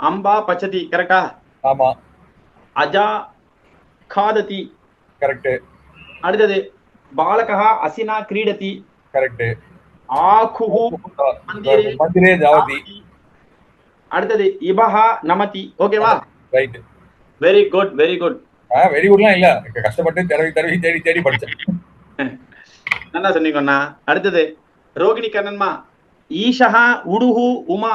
அம்பா பச்சதி கரெக்டா ஆமா. அஜா காததி. கரெக்ட் அடுத்தது பாலகா அசினா கிரீடதி. கரெக்ட் ஆகுஹு மந்திரே ஜாவதி அடுத்தது இபஹா நமதி. ஓகேவா? Right very good very good very குட்லாம் இல்ல. கஷ்டப்பட்டு தடவி தடவி தேடி தேடி படிச்சேன். நல்லா சொன்னீங்கண்ணா அடுத்தது ரோகிணி கண்ணன்மா. ஈஷா உடுஹு உமா.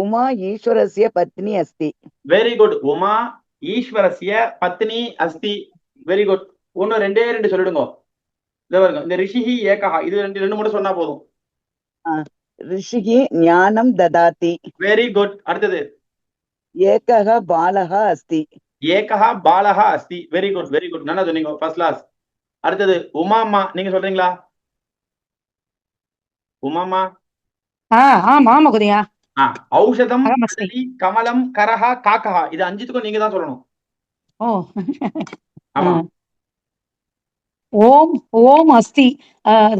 உமா ஈஸ்வரஸ்ய பத்னி அஸ்தி. வெரி குட் உமா ஈஸ்வரஸ்ய பத்னி அஸ்தி. வெரி குட் ஒன்னு ரெண்டே ரெண்டு சொல்லிடுங்க. இந்த ரிஷிஹி ஏகஹா. இது ரெண்டு ரெண்டு மட்டும் சொன்னா போதும். ரிஷிஹி ஞானம் ததாதி. வெரி குட் அடுத்தது. ஏகஹ பாலஹா அஸ்தி. ஏகஹா பாலஹா அஸ்தி. வெரி குட் வெரி குட் நல்லா சொன்னீங்க. ஃபர்ஸ்ட் கிளாஸ் அடுத்தது உமாமா நீங்க சொல்றீங்களா? உமாமா ஆ ஆமா ஆமா குதியா. ஔஷதம் கமலம் கரஹா காக்கஹா இது அஞ்சுத்துக்கும் நீங்க தான் சொல்லணும். ஓ. ஆமா. ஓம் ஓம் அஸ்தி.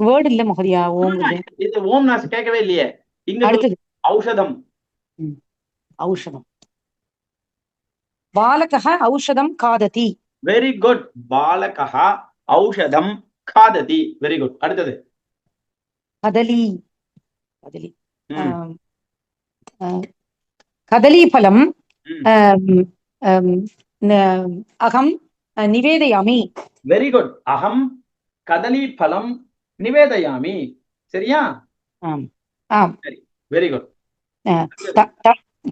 வேர்டு இல்ல மகுதியா ஓம்ங்கிறது இது. ஓம் நான் கேட்கவே இல்லையே. இங்க. அடுத்தது. ஔஷதம். ஔஷதம். பாலகः ஔஷதம் காததி. வெரி குட் பாலகா ஔஷதம் காததி. வெரி குட் அடுத்தது. கதலி. கதலி. ம், ஆம், ஆ, கதலீபலம் ம். ஆம், ஆம், ந- அகம் நிவேதயாமி. வெரி குட் அகம் கதலி பலம் நிவேதயாமி. சரியா? ஆம் ஆம். வெரி குட்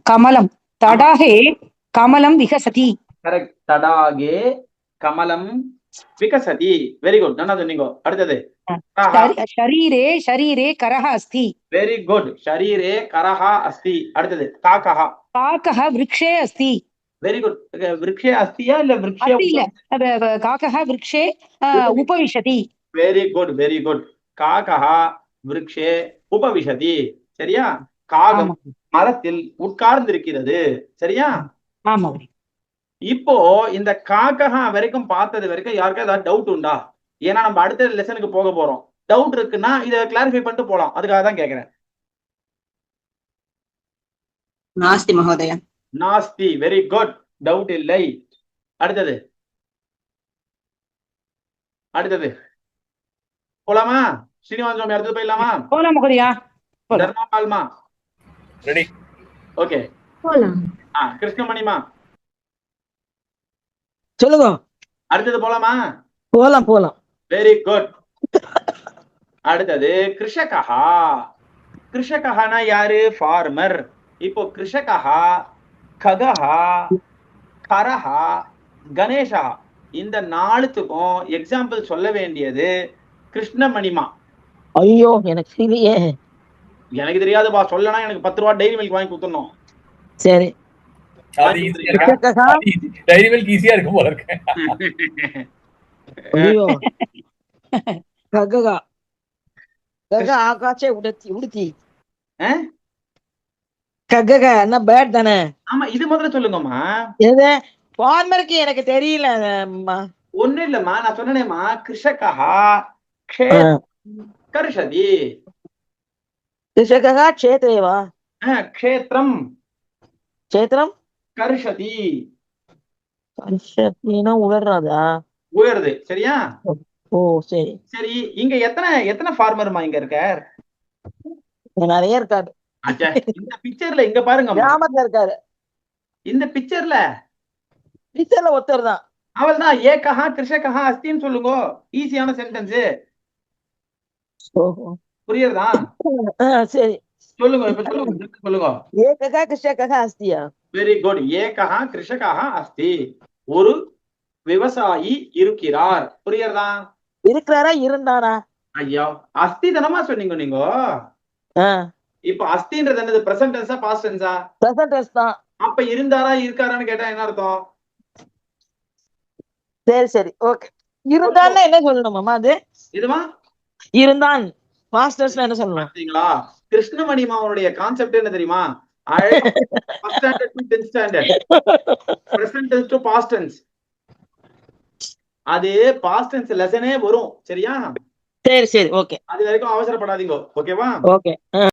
கமலம். தடாகே கமலம் விகசதி. கரெக்ட் தடாகே கமலம் விகாஸ் அதி வெரி குட் நல்லா சொன்னீங்க அடுத்தது ஷரீரே ஷரீரே கரஹா அஸ்தி வெரி குட் ஷரீரே கரஹா அஸ்தி அடுத்தது காக்கஹா காக்கஹா விருக்ஷே அஸ்தி வெரி குட் விருக்ஷே அஸ்தியா இல்ல விருக்ஷே இல்ல காக்கஹா விருக்ஷே உபவிஷதி வெரி குட் வெரி குட் காக்கஹா விருக்ஷே உபவிஷதி சரியா காகம் மரத்தில் உட்கார்ந்திருக்கிறது சரியா ஆமா இப்போ இந்த காக்கஹா வரைக்கும் பார்த்தது வரைக்கும் யாருக்கும் ஏதாவது டவுட் உண்டா? ஏன்னா நம்ம அடுத்த லெசனுக்கு போக போறோம். டவுட் இருக்குன்னா இதை கிளாரிஃபை பண்ணிட்டு போலாம். அதுக்காக தான் கேக்குறேன். நாஸ்தி மகோதயா நாஸ்தி வெரி குட் டவுட் இல்லை. அடுத்தது. அடுத்தது. போலாமா? ஸ்ரீனிவாச சுவாமி அடுத்தது போயிடலாமா? போலாம் மகோதயா. தர்மா ரெடி ஓகே போலாம். ஆ கிருஷ்ணமணிமா. சொல்லுங்க. அடுத்தது போலாமா? போலாம் போலாம். வெரி குட் அடுத்தது கிருஷகஹா. கிருஷகஹானா யாரு? ஃபார்மர் இப்போ கிருஷகஹா ககஹா கரஹா கணேஷா. இந்த நாலுத்துக்கும் எக்ஸாம்பிள் சொல்ல வேண்டியது கிருஷ்ணமணிமா. ஐயோ எனக்கு தெரியலையே. எனக்கு தெரியாதுப்பா. சொல்லனா எனக்கு பத்து ரூபா டெய்லி மில்க் வாங்கி கொடுத்துடணும். சரி அது ஈஸியா இருக்கு கிருஷகா, டைரி மில்க் ஈஸியா இருக்கும் போல இருக்கு. கக உடுத்தி உடுத்தி. ஆ? ககக என்ன பேட் தானே? ஆமா இது முதல்ல சொல்லுங்கம்மா. எது? ஃபார்மருக்கு எனக்கு தெரியல அம்மா. ஒண்ணு இல்லம்மா நான் க்ஷே ஆ. கர்ஷதி. கிருஷகா க்ஷேத்ரேவா? ஆ, க்ஷேத்ரம். க்ஷேத்திரம் கர்ஷதி. கர்ஷத்தினா உலர்றாதா உயருது சரியா? ஓ சரி. சரி இங்க எத்தனை எத்தனை ஃபார்மர்மா இங்க இருக்கார்? நிறைய இருக்காரு. இந்த பிக்சர்ல இங்க பாருங்க கிராமத்துல இருக்காரு. இந்த பிக்சர்ல பிச்சர்ல ஒருத்தர் தான். அவள் தான் ஏகஹா கிருஷகஹா அஸ்தின்னு சொல்லுங்க. ஈஸியான சென்டென்ஸ் புரியுறதா? சரி. சொல்லுங்க சொல்லுங்க ஏகக கிருஷகக வெரி குட் ஏகக கிருஷகக அஸ்தி. ஒரு விவசாயி இருக்கிறார். புரியறதா இருக்கிறாரா இருந்தாரா? ஐயோ அஸ்தி தானமா சொன்னீங்க நீங்க. இப்ப அஸ்தின்றது என்னது? பிரசன்ட் டென்ஸா பாஸ்ட் டென்ஸா பிரசன்ட் டென்ஸ் தான். அப்ப இருந்தாரா இருக்காரான்னு கேட்டா என்ன அர்த்தம்? சரி சரி ஓகே இருந்தான்னா என்ன சொல்லணும் மாமா அது? இதுவா இருந்தான். பாஸ்ட் என்ன சொல்லணும்? பாத்தீங்களா கிருஷ்ணமணி அவனுடைய கான்செப்ட் என்ன தெரியுமா? அது பாஸ்ட் லெசனே வரும். சரியா? சரி சரி ஓகே. அது வரைக்கும் அவசரப்படாதீங்க. ஓகேவா? ஓகே.